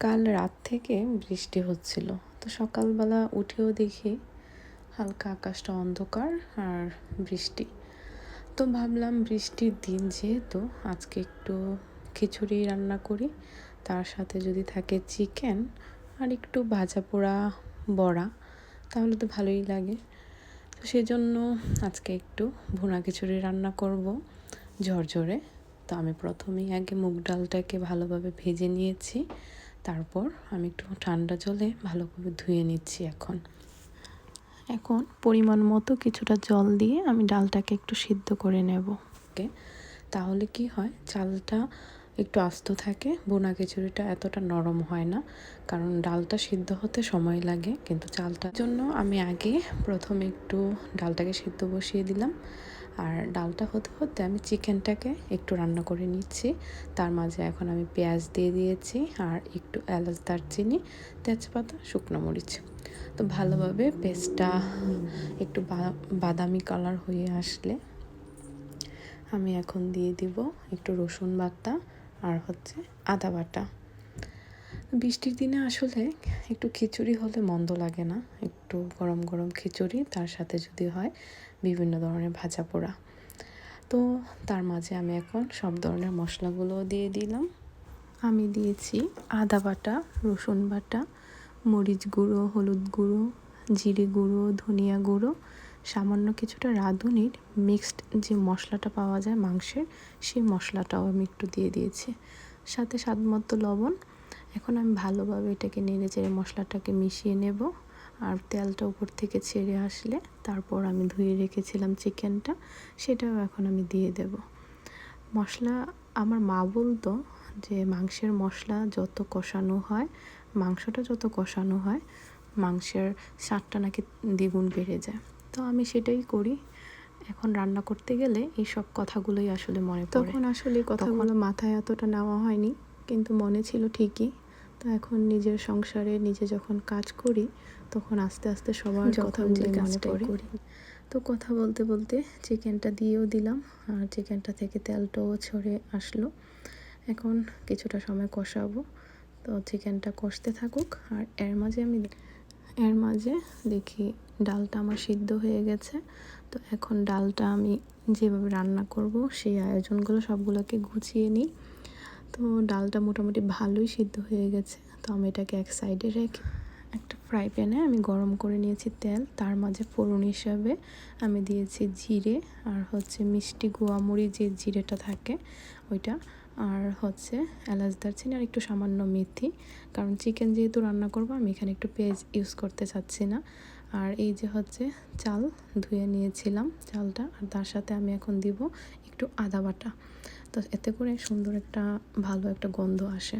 কাল রাত থেকে বৃষ্টি হচ্ছিল। তো সকালবেলা উঠেও দেখি হালকা আকাশটা অন্ধকার আর বৃষ্টি। তো ভাবলাম বৃষ্টির দিন যেহেতু, আজকে একটু খিচুড়ি রান্না করি। তার সাথে যদি থাকে চিকেন আর একটু ভাজা পোড়া বড়া, তাহলে তো ভালোই লাগে। তো সেজন্য আজকে একটু ভুনা খিচুড়ি রান্না করব ঝরঝরে। তো আমি প্রথমেই আগে মুগ ডালটাকে ভালোভাবে ভেজে নিয়েছি। তারপর আমি একটু ঠান্ডা জলে ভালোভাবে ধুয়ে নিচ্ছি এখন। এখন পরিমাণ মতো কিছুটা জল দিয়ে আমি ডালটাকে একটু সিদ্ধ করে নেব। ওকে তাহলে কি হয়? চালটা একটু আস্ত থাকে বোনা খিচুড়িটা এতটা নরম হয় না কারণ ডালটা সিদ্ধ হতে সময় লাগে কিন্তু চালটার জন্য আমি আগে প্রথমে একটু ডালটাকে সিদ্ধ বসিয়ে দিলাম। আর ডালটা হতে হতে আমি চিকেনটাকে একটু রান্না করে নিচ্ছি। তার মাঝে এখন আমি পেঁয়াজ দিয়ে দিয়েছি আর একটু এলাচ দারচিনি, তেজপাতা, শুকনো মরিচ। তো ভালোভাবে পেস্টটা একটু বাদামি কালার হয়ে আসলে আমি এখন দিয়ে দিব একটু রসুন বাটা আর হচ্ছে আদা বাটা। বৃষ্টির দিনে আসলে একটু খিচুড়ি হলে মন্দ লাগে না। একটু গরম গরম খিচুড়ি, তার সাথে যদি হয় বিভিন্ন ধরনের ভাজা পোড়া। তো তার মাঝে আমি এখন সব ধরনের মশলাগুলো দিয়ে দিলাম। আমি দিয়েছি আদা বাটা, রসুন বাটা, মরিচ গুঁড়ো, হলুদ গুঁড়ো, জিরে গুঁড়ো, ধনিয়া গুঁড়ো, সামান্য কিছুটা রাঁধুনির মিক্সড যে মশলাটা পাওয়া যায় মাংসের, সেই মশলাটাও আমি একটু দিয়ে দিয়েছি। সাথে স্বাদ মতো লবণ এখন আমি ভালোভাবে এটাকে নেড়ে চেড়ে মশলাটাকে মিশিয়ে নেব আর তেলটা উপর থেকে ছেড়ে আসলে তারপর আমি ধুয়ে রেখেছিলাম চিকেনটা সেটাও এখন আমি দিয়ে দেব। মশলা আমার মা বলতো যে মাংসের মশলা যত কষানো হয় মাংসটা যত কষানো হয় মাংসের স্বাদটা নাকি দ্বিগুণ বেড়ে যায়। তো আমি সেটাই করি। এখন রান্না করতে গেলে এই সব কথাগুলোই আসলে মনে তখন আসলে কথাগুলো মাথায় এতটা নেওয়া হয়নি কিন্তু মনে ছিল ঠিকই। তো এখন নিজের সংসারে নিজে যখন কাজ করি তখন আস্তে আস্তে সবার কথাগুলো মনে পড়ে। তো কথা বলতে বলতে চিকেনটা দিয়েও দিলাম আর চিকেনটা থেকে তেলটাও ছড়ে আসলো। এখন কিছুটা সময় কষাবো। তো চিকেনটা কষতে থাকুক আর এর মাঝে আমি এর মাঝে দেখি ডালটা আমার সিদ্ধ হয়ে গেছে। তো এখন ডালটা আমি যেভাবে রান্না করব সেই আয়োজনগুলো সবগুলোকে গুছিয়ে নিই। তো ডালটা মোটামুটি ভালোই সিদ্ধ হয়ে গেছে। তো আমি এটাকে এক সাইডে রেখে একটা ফ্রাই প্যানে আমি গরম করে নিয়েছি তেল। তার মাঝে ফোড়ন হিসাবে আমি দিয়েছি জিরে আর হচ্ছে মিষ্টি গোয়ামুড়ি যে জিরেটা থাকে ওইটা আর হচ্ছে এলাচ দারচিনি আর একটু সামান্য মেথি। কারণ চিকেন যেহেতু রান্না করব, আমি এখানে একটু পেঁয়াজ ইউজ করতে চাচ্ছি না। আর এই যে হচ্ছে চাল ধুয়ে নিয়েছিলাম চালটা, আর তার সাথে আমি এখন দিব একটু আদা বাটা। তো এতে করে সুন্দর একটা ভালো একটা গন্ধ আসে।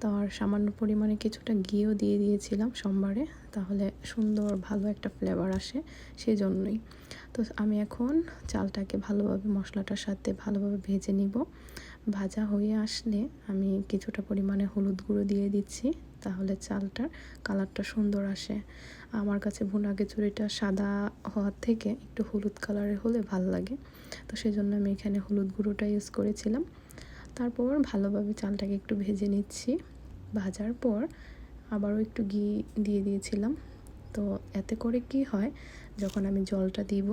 তো আর সামান্য পরিমাণে কিছুটা ঘিও দিয়ে দিয়েছিলাম সোমবারে, তাহলে সুন্দর ভালো একটা ফ্লেভার আসে সেই জন্যই তো আমি এখন চালটাকে ভালোভাবে মশলাটার সাথে ভালোভাবে ভেজে নিব। ভাজা হয়ে আসলে আমি কিছুটা পরিমাণে হলুদ গুঁড়ো দিয়ে দিচ্ছি। তাহলে চালটার কালারটা সুন্দর আসে। আমার কাছে ভুনা খিচুড়িটা সাদা হওয়ার থেকে একটু হলুদ কালারের হলে ভালো লাগে। তো সেই জন্য আমি এখানে হলুদ গুঁড়োটা ইউজ করেছিলাম। তারপর ভালোভাবে চালটাকে একটু ভেজে নিচ্ছি। ভাজার পর আবারও একটু ঘি দিয়ে দিয়েছিলাম। তো এতে করে কি হয়, যখন আমি জলটা দিব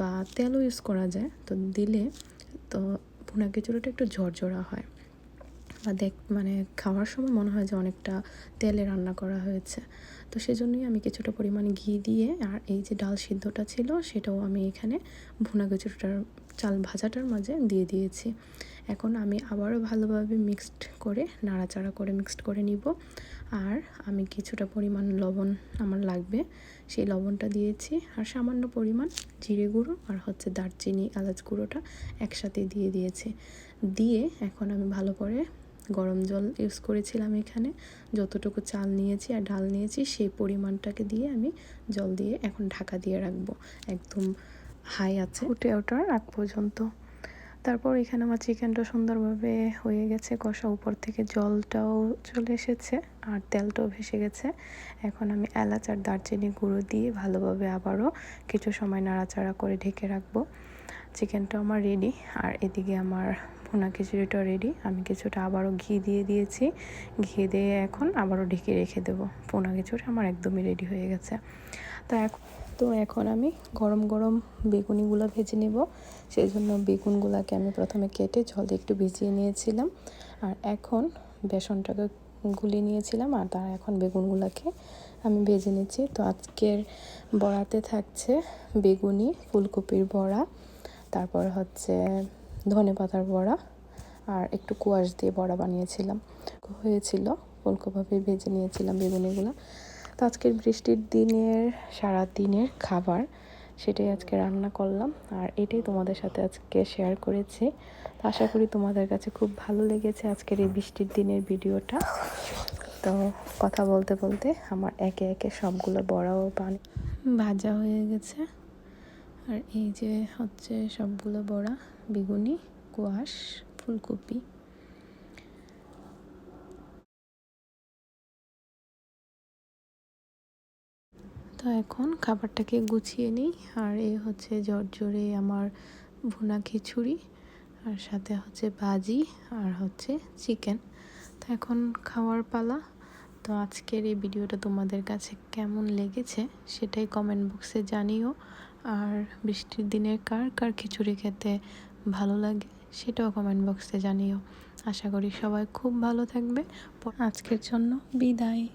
বা তেলও ইউজ করা যায়, তো দিলে তো ভুনা খিচুড়িটা একটু ঝরঝরা হয়। বা দেখ মানে খাওয়ার সময় মনে হয় যে অনেকটা তেলে রান্না করা হয়েছে। তো সেজন্যই আমি কিছুটা পরিমাণে ঘি দিয়ে আর এই যে ডাল সিদ্ধটা ছিল সেটাও আমি এখানে ভুনা খিচুড়িটার চাল ভাজাটার মাঝে দিয়ে দিয়েছি। এখন আমি আবারও ভালোভাবে মিক্সড করে, নাড়াচাড়া করে মিক্সড করে নিব। আর আমি কিছুটা পরিমাণ লবণ আমার লাগবে, সেই লবণটা দিয়েছি। আর সামান্য পরিমাণ জিরে গুঁড়ো আর হচ্ছে দারচিনি, এলাচ গুঁড়োটা একসাথে দিয়ে দিয়েছি। দিয়ে এখন আমি ভালো করে গরম জল ইউজ করেছিলাম এখানে। যতটুকু চাল নিয়েছি আর ডাল নিয়েছি, সেই পরিমাণটাকে দিয়ে আমি জল দিয়ে এখন ঢাকা দিয়ে রাখব। একদম হাই আছে। উঠে ওঠার আগ পর্যন্ত। তারপর এখানে আমার চিকেনটা সুন্দরভাবে হয়ে গেছে, কষা উপর থেকে জলটাও চলে এসেছে আর তেলটাও ভেসে গেছে। এখন আমি এলাচ আর দারচিনি গুঁড়ো দিয়ে ভালোভাবে আবারও কিছু সময় নাড়াচাড়া করে ঢেকে রাখব। চিকেনটা আমার রেডি আর এদিকে আমার ভুনা খিচুড়িটা রেডি আমি কিছুটা আবারও ঘি দিয়ে দিয়েছি। ঘি দিয়ে এখন আবারও ঢেকে রেখে দেবো। ভুনা খিচুড়ি আমার একদমই রেডি হয়ে গেছে। তো এখন তো এখন আমি গরম গরম বেগুনিগুলো ভেজে নেব। সেই জন্য বেগুনগুলোকে আমি প্রথমে কেটে জল একটু ভিজিয়ে নিয়েছিলাম। আর এখন বেসনটাকে গুলিয়ে নিয়েছিলাম, আর তার এখন বেগুনগুলোকে আমি ভেজে নিচ্ছি। তো আজকের বড়াতে থাকছে বেগুনি, ফুলকপির বড়া। তারপর হচ্ছে ধনে পাতার বড়া আর একটু কুয়াশ দিয়ে বড়া বানিয়েছিলাম। হয়েছিল, ফুলকপি ভেজে নিয়েছিলাম বেগুনিগুলো। তো আজকের বৃষ্টির দিনের, সারা দিনের খাবার সেটাই আজকে রান্না করলাম আর এটাই তোমাদের সাথে আজকে শেয়ার করেছি। তো আশা করি তোমাদের কাছে খুব ভালো লেগেছে আজকের এই বৃষ্টির দিনের ভিডিওটা। তো কথা বলতে বলতে আমার একে একে সবগুলো বড়াও পানি ভাজা হয়ে গেছে। আর এই যে হচ্ছে সবগুলো বড়া, বেগুনি, কোয়াশ, ফুলকপি। তো এখন খাবারটাকে গুছিয়ে নিই। আর এ হচ্ছে জর্জরে আমার ভুনা খিচুড়ি, আর সাথে হচ্ছে ভাজি, আর হচ্ছে চিকেন। তো এখন খাওয়ার পালা। তো আজকের এই ভিডিওটা তোমাদের কাছে কেমন লেগেছে সেটাই কমেন্ট বক্সে জানিও। আর বৃষ্টির দিনে কার কার খিচুড়ি খেতে ভালো লাগে সেটাও কমেন্ট বক্সে জানিও। আশা করি সবাই খুব ভালো থাকবে। আজকের জন্য বিদায়।